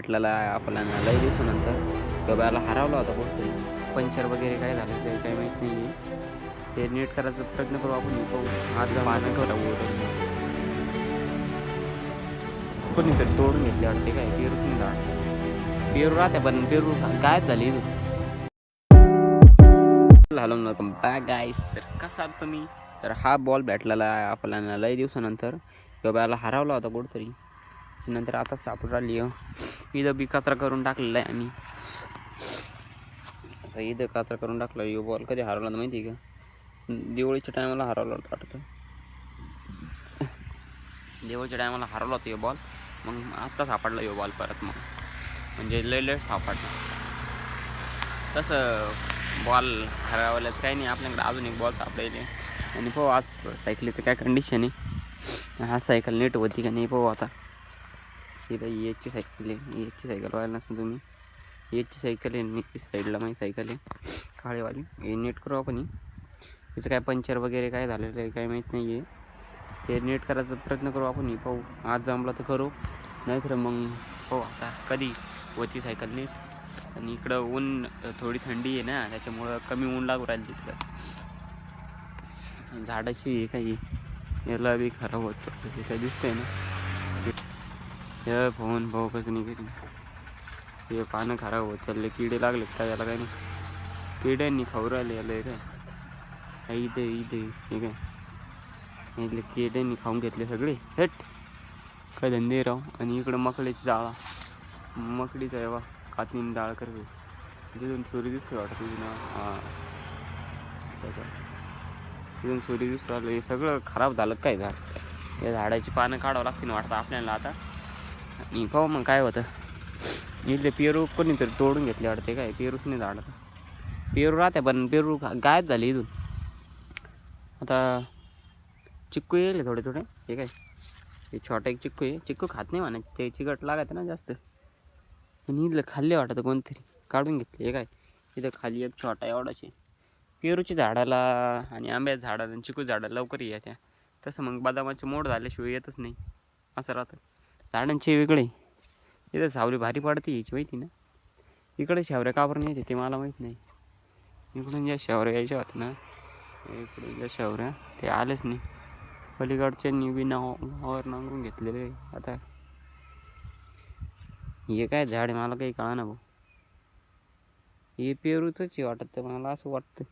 भेटलेला आहे आपल्याला लई दिवसानंतर तो हरवला होता कुठतरी पंचर वगैरे काय झालं ते काही माहीत नाही आहे ते नीट करायचा प्रयत्न करू आपण. पाहू आज पाणी करू कोणीतरी तोडून घेतले वाटते काय? पेरू पण पेरू राहते पण पेरू गायब झाली हॅलो वेलकम बॅक गाईस तर कसा आहात तुम्ही? तर हा बॉल भेटलेला आहे आपल्याला लई दिवसानंतर. किंवा हरवला होता कुठतरी. नंतर आता सापड राहिली इथं बी कचरा करून टाकलेला आहे आम्ही. आता इथं कचरा करून टाकला यो बॉल कधी हरवला होता माहिती आहे का? दिवाळीच्या टायमाला हरवला होता वाटतं. दिवाळीच्या टायमाला हरवला होता यो बॉल मग आत्ता सापडला यो बॉल परत मग. म्हणजे लय लेट सापडला. तसं बॉल हरवल्याचं काही नाही. आपल्याकडे अजून एक बॉल सापडायले आणि पाहू आज सायकलीचं काय कंडिशन आहे. हा सायकल नीट होती का नाही पाहू आता. ही बाई एचची सायकल आहे. एचची सायकल व्हायला नसेल तुम्ही. एचची सायकल आहे. आणि इस साईडला माझी सायकल आहे. काळेवाली. हे नीट करू आपण ही. तिचं काय पंचर वगैरे काय झालेलं आहे काय माहीत नाही आहे ते नीट करायचा प्रयत्न करू आपण. ही पाहू. आज जमला तर करू. नाहीतर मग पाहू आता कधी होती सायकल नीट आणि इकडं ऊन थोडी थंडी आहे ना त्याच्यामुळं कमी ऊन लागू राहिली तिकडं झाडाची काही याला बी खराब होत काही दिसतंय ना? हे फोन भाऊ कसं नाही हे पानं खराब होत चालले. किडे लागले काय याला काय नाही. किड्यांनी खाऊ राहिले याला हे काय. इथे इथे हे काय. इथले किड्यांनी खाऊन घेतले सगळे. हेट. काय धंदे राव. आणि इकडं मकड्याची जाळा मकडीचा आहे वा कातनीने डाळ करते. तिथून सूर्य दिसते वाटतं तुझी ना हां. तिथून सूर्य दिसतो राहिलं हे सगळं खराब झालं काय झाड? या झाडाची पानं काढावं लागतील वाटतं आपल्याला आता. आणि पाहू मग काय होतं. इथले पेरू कोणीतरी तोडून घेतले वाटते काय पेरूच नाही झाड. पेरू राहते पण पेरू गा- गायब झाले इथून. आता चिक्कू येईल थोडे थोडे हे काय? हे छोटा एक चिक्कू आहे. चिक्कू खात नाही म्हणा ते चिकट लागत ना जास्त. पण इथलं खाल्ले वाटतं कोणतरी. काढून घेतले हे काय? इथं खाली एक छोटा एवढाचे आहे. पेरूच्या झाडाला आणि आंब्याच्या झाडाला आणि चिकू झाडाला लवकर येत्या. तसं मग बदामाचे मोड झाल्याशिवाय येतच नाही. असं राहतं. झाडांचे वेगळे. इथं सावली भारी पडते याची माहिती ना. इकडे शेवऱ्या काबर नाही येते ते मला माहीत नाही. इकडून ज्या शेवऱ्या यायच्या होत्या ना. इकडून ज्या शेवऱ्या. ते आलेच नाही. पलीकडच्या बी नाव नावावर नांगरून घेतलेले. आता हे काय झाड आहे? मला काही कळा ना भाऊ. हे पेरूचंच आहे वाटत मला असं वाटतं.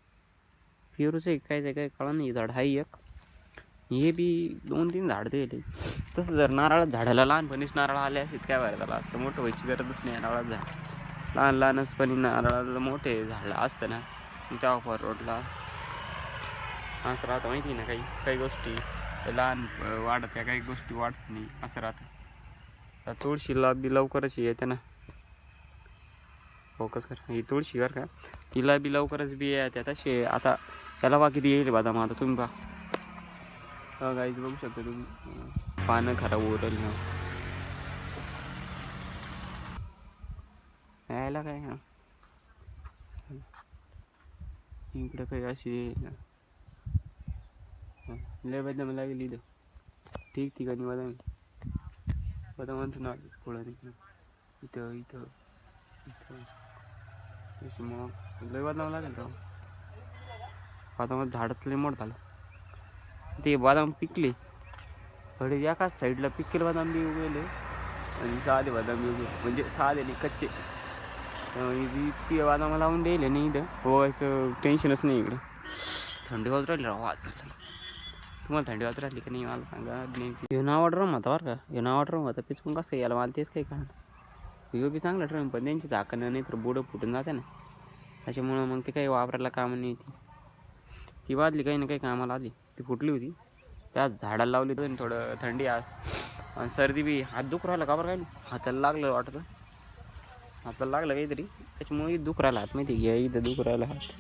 पेरूचं आहे काय काय कळा नाही झाड हाय एक. हे बी दोन तीन झाड दिले तसं जर नारळात झाडाला लहानपणीच नारळ आले असेल काय व्हायला झालं असतं मोठं व्हायची गरजच नाही नारळात झाड. लहान लहानचपणी नारळाचं मोठे झाड असतं ना मग तेव्हा परवडला असतं असं राहतं माहिती आहे ना काही काही गोष्टी लहान वाढत्या वाढत त्या काही गोष्टी वाढत नाही असं राहतं. तुळशीला बी लवकरच येते ना. फोकस कर. ही तुळशी बरं का तिला बी लवकरच बी येते. तसे आता त्याला बा किती येईल बादाम आता तुम्ही बा गाईज बघू शकता तुम्ही. पानं खराब ओरल ना. यायला काय ना? इकडं काही अशी लय बदाम लागेल इथं. ठीक ठिकाणी बदाम बदम नाव पुढं नाही इथं इथं इथं. अशी मग. लय बदाम लागेल राव. बदामात झाडात लय मोठ झालं. ते बदाम पिकले. थोडे एकाच साईडला पिकेल बदाम बी उगवले. आणि साधे बदाम बी उगवले. म्हणजे साधे नाही कच्चे. त्यामुळे इतकी बदाम लावून द्यायले नाही इथं. पोहायचं टेन्शनच नाही इकडं. थंडी होत राहिली राव आज. तुम्हाला थंडी वाजत राहिली का नाही मला सांगा. नाही ह्यो नाव ड्रम होता बरं का? ह्यो नाव ड्रम होता पिचकून कसं यायला मला तेच काही कारण ह्यो बी चांगला ड्रम पण त्यांची झाकणं नाही तर बुडं फुटून जाते ना. त्याच्यामुळं मग ते काही वापरायला कामं नाही ती ती वाजली काही ना काही कामाला आली. ती फुटली होती. त्या झाडाला लावली होती आणि थोडं थंडी आणि सर्दी बी. हात दुख राहिला का बरं काय? हाताला लागलं वाटतं. हाताला लागलं काहीतरी. त्याच्यामुळे दुख राहिला हात. माहिती घ्या इथं दुख राहिला हात.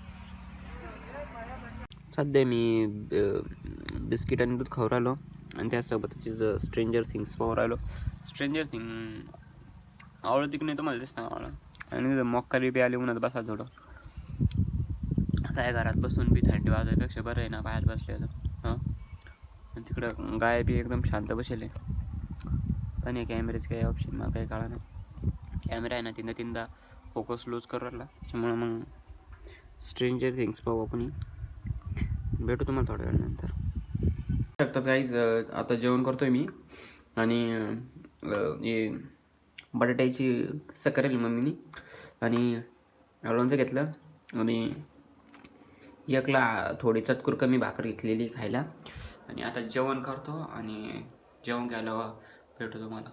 सध्या मी बिस्किट आणि दूध खाऊ राहिलो. आणि त्यासोबत स्ट्रेंजर थिंग्स पाहू राहिलो. स्ट्रेंजर थिंग आवडत की नाही तुम्हाला दिसतं आवडलं. आणि मक्का बी आली उन्हात बसा थोडं. काय घरात बसून बी थंडी वाजायपेक्षा बरं आहे ना बाहेर बसले तर. तिकडं गाय बी एकदम शांत बसेल पण या कॅमेऱ्याचं काही ऑप्शन मला काही कळा नाही. कॅमेरा आहे ना तीनदा तीनदा फोकस लूज करू राहिला. त्याच्यामुळं मग स्ट्रेंजर थिंग्स पाहू आपण भेटू तुम्हाला थोड्या वेळानंतर. शकतात काहीच आता जेवण करतोय मी. आणि हे बटाट्याची कसं मम्मीनी. आणि लोणचं घेतलं. आणि एकला थोडी चतकुर कमी भाकर घेतलेली खायला. आणि आता जेवण करतो आणि जेवण केल्यावर भेटू तुम्हाला.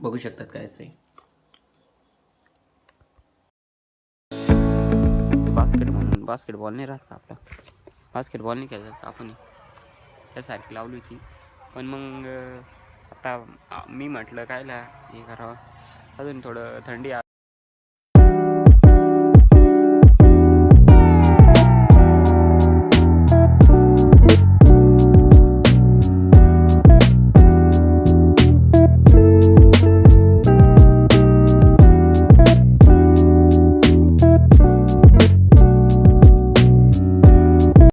बघू शकतात काय असे बास्केट म्हणून बास्केटबॉल नाही राहत का आपला? बास्केटबॉल नाही खेळत आपण? त्यासारखी लावली होती. पण मग आता मी म्हटलं कायला हे करावं? अजून थोडं थंडी आ-